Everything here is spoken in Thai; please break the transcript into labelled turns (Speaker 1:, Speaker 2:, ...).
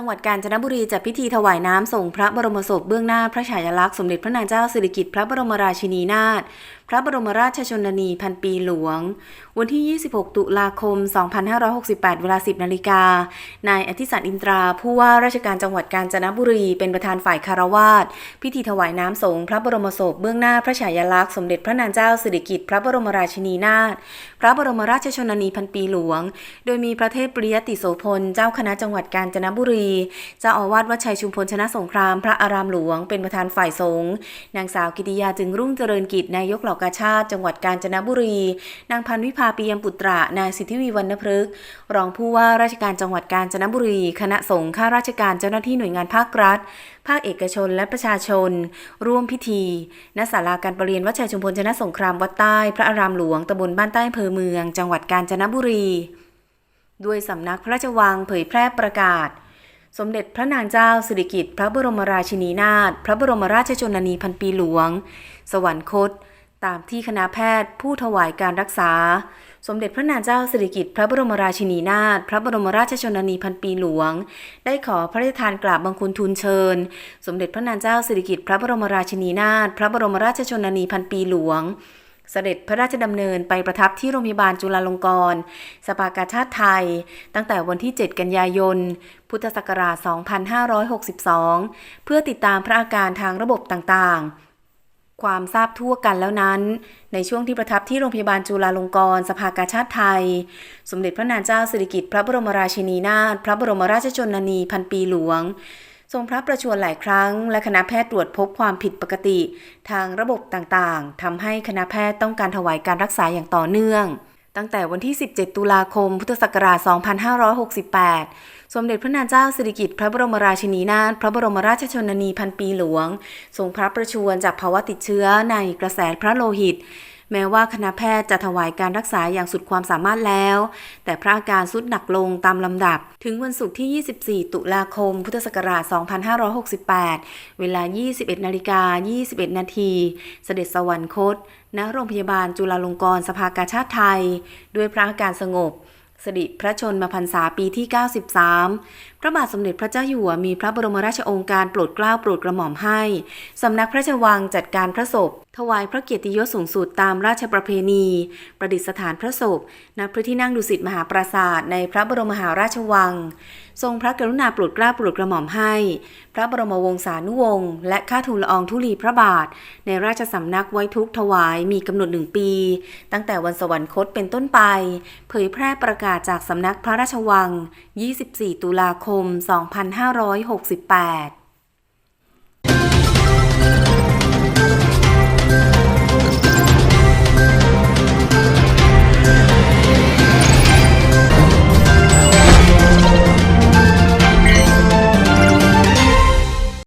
Speaker 1: จังหวัดกาญจนบุรีจัดพิธีถวายน้ำส่งพระบรมศพเบื้องหน้าพระฉายาลักษณ์สมเด็จพระนางเจ้าสิริกิติ์พระบรมราชินีนาถ พระบรมราชชนนีพันปีหลวง วันที่ 26 ตุลาคม 2568 เวลา 10 นาฬิกา นายอธิสันอินตรา ผู้ว่าราชการจังหวัดกาญจนบุรี เป็นประธานฝ่ายคารวาสพิธีถวายน้ำสงฆ์พระบรมศพเบื้องหน้าพระฉายาลักษณ์สมเด็จพระนางเจ้าสิริกิติ์พระบรมราชินีนาถพระบรมราชชนนีพันปีหลวง โดยมีพระเทพปริยติโสพลเจ้าคณะจังหวัดกาญจนบุรีเจ้าอาวาสวัดชัยชุมพลชนะสงคราม พระอารามหลวง เป็นประธานฝ่ายสงฆ์นางสาวกิติยาจึงรุ่งเจริญกิจนายกเหล่ากาชาติจังหวัดกาญจนบุรี นางพันวิภาปียมปุตระ นายสิทธิวีวรรณพฤกษ์รองผู้ว่าราชการจังหวัดกาญจนบุรี คณะสงฆ์ข้าราชการเจ้าหน้าที่หน่วยงานภาครัฐ ภาคเอกชนและประชาชน ร่วมพิธีณศาลาการประเรียนวัดชัยชุมพลชนะสงครามวัดใต้ พระอารามหลวงตำบลบ้านใต้อำเภอเมือง จังหวัดกาญจนบุรี ด้วยสำนักพระราชวังเผยแพร่ประกาศสมเด็จพระนางเจ้าสิริกิติ์พระบรมราชินีนาถ พระบรมราชชนนีพันปีหลวง สวรรคต ตามที่คณะแพทย์ผู้ถวายการรักษา สมเด็จพระนางเจ้าสิริกิติ์พระบรมราชินีนาถพระบรมราชชนนีพันปีหลวง ได้ขอพระราชทานกราบบังคมทูลเชิญ สมเด็จพระนางเจ้าสิริกิติ์พระบรมราชินีนาถพระบรมราชชนนีพันปีหลวง เสด็จพระราชดำเนินไปประทับที่โรงพยาบาลจุฬาลงกรณ์สภากาชาติไทย ตั้งแต่วันที่ 7 กันยายน พุทธศักราช 2562 เพื่อติดตามพระอาการทางระบบต่างๆ ความทราบทั่วกันแล้วนั้น ในช่วงที่ประทับที่โรงพยาบาลจุฬาลงกรณ์สภากาชาติไทย สมเด็จพระนางเจ้าสิริกิติ์พระบรมราชินีนาถพระบรมราชชนนีพันปีหลวง ทรงพระประชวรหลายครั้ง และคณะแพทย์ตรวจพบความผิดปกติ ทางระบบต่างๆทำให้คณะแพทย์ต้องการถวายการรักษาอย่างต่อเนื่อง ตั้งแต่วันที่ 17 ตุลาคม พุทธศักราช 2568 สมเด็จพระนางเจ้าสิริกิติ์พระบรมราชินีนาถพระบรมราชชนนีพันปีหลวง ทรงพระประชวรจากภาวะติดเชื้อในกระแสพระโลหิต แม้ว่าคณะแพทย์จะถวายการรักษาอย่างสุดความสามารถแล้ว แต่พระอาการสุดหนักลงตามลำดับ ถึงวันศุกร์ที่ 24 ตุลาคม พุทธศักราช 2568 เวลา 21 นาฬิกา 21 นาที เสด็จสวรรคต ณ โรงพยาบาลจุฬาลงกรณ์สภากาชาติไทย ด้วยพระอาการสงบ สดิพระชนมพรรษาปีที่ 93 พระบาทสมเด็จพระเจ้าอยู่หัวมีพระบรมราชโองการโปรดเกล้าโปรดกระหม่อมให้ สำนักพระราชวังจัดการพระศพ ถวายพระเกียรติยศสูงสุดตามราชประเพณี ประดิษฐานพระศพณพระที่นั่งดุสิตมหาปราสาทในพระบรมมหาราชวัง ทรงพระกรุณาโปรดเกล้าโปรดกระหม่อมให้ พระบรมวงศานุวงศ์และข้าทูลละอองธุลีพระบาท ในราชสำนักไว้ทุกถวายมีกำหนดหนึ่งปี ตั้งแต่วันสวรรคตเป็นต้นไป เผยแพร่ประกาศจากสำนักพระราชวัง 24 ตุลาคม 2568